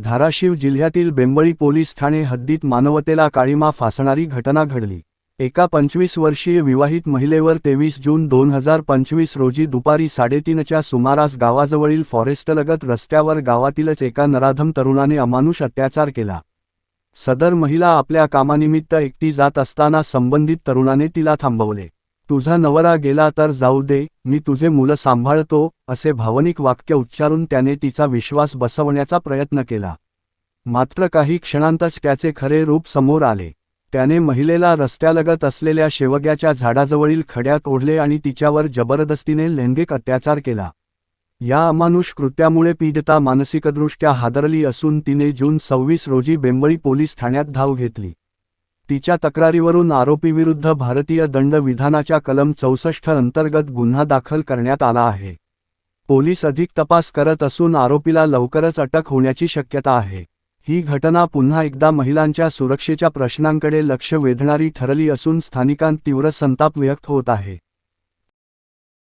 धाराशिव जिल्ह्यातील बेंबळी पोलीस ठाणे हद्दीत मानवतेला काळीमा फासणारी घटना घडली. एका पंचवीस वर्षीय विवाहित महिलेवर तेवीस जून दोन हजार पंचवीस रोजी दुपारी साडेतीनच्या सुमारास गावाजवळील फॉरेस्टलगत रस्त्यावर गावातीलच एका नराधम तरुणाने अमानुष अत्याचार केला. सदर महिला आपल्या कामानिमित्त एकटी जात असताना संबंधित तरुणाने तिला थांबवले. तुझा नवरा गेला तर जाऊ दे मी तुझे मुलं सांभाळतो असे भावनिक वाक्य उच्चारून त्याने तिचा विश्वास बसवण्याचा प्रयत्न केला. मात्र काही क्षणांतच त्याचे खरे रूप समोर आले. त्याने महिलेला रस्त्यालगत असलेल्या शेवग्याच्या झाडाजवळील खड्यात ओढले आणि तिच्यावर जबरदस्तीने लैंगिक अत्याचार केला. या अमानुष कृत्यामुळे पीडिता मानसिकदृष्ट्या हादरली असून तिने जून सव्वीस रोजी बेंबळी पोलीस ठाण्यात धाव घेतली. तिच्या तक्रारीवरून आरोपीविरुद्ध भारतीय दंड विधानाच्या कलम चौसष्ट अंतर्गत गुन्हा दाखल करण्यात आला आहे. पोलीस अधिक तपास करत असून आरोपीला लवकरच अटक होण्याची शक्यता आहे. ही घटना पुन्हा एकदा महिलांच्या सुरक्षेच्या प्रश्नांकडे लक्ष वेधणारी ठरली असून स्थानिकांत तीव्र संताप व्यक्त होत आहे.